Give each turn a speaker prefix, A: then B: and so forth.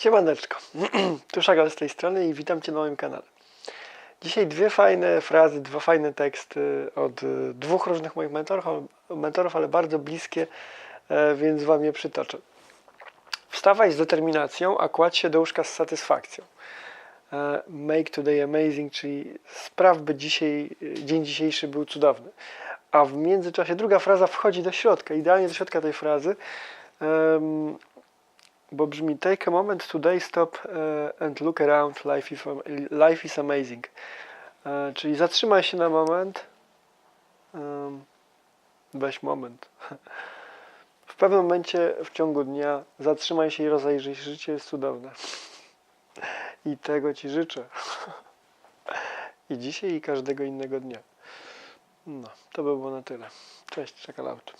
A: Siemaneczko, tu Szagal z tej strony i witam Cię na moim kanale. Dzisiaj dwie fajne frazy, dwa fajne teksty od y, dwóch różnych moich mentorów, ale bardzo bliskie, e, więc Wam je przytoczę. Wstawaj z determinacją, a kładź się do łóżka z satysfakcją. E, Make today amazing, czyli spraw, by dzisiaj, dzień dzisiejszy był cudowny. A w międzyczasie druga fraza wchodzi do środka, idealnie do środka tej frazy. Bo brzmi Take a moment today, stop uh, and look around, life is, life is amazing. E, czyli zatrzymaj się na moment, weź moment. W pewnym momencie w ciągu dnia zatrzymaj się i rozejrzyj się, życie jest cudowne. I tego Ci życzę. I dzisiaj, i każdego innego dnia. No, to by było na tyle. Cześć, czekalautu.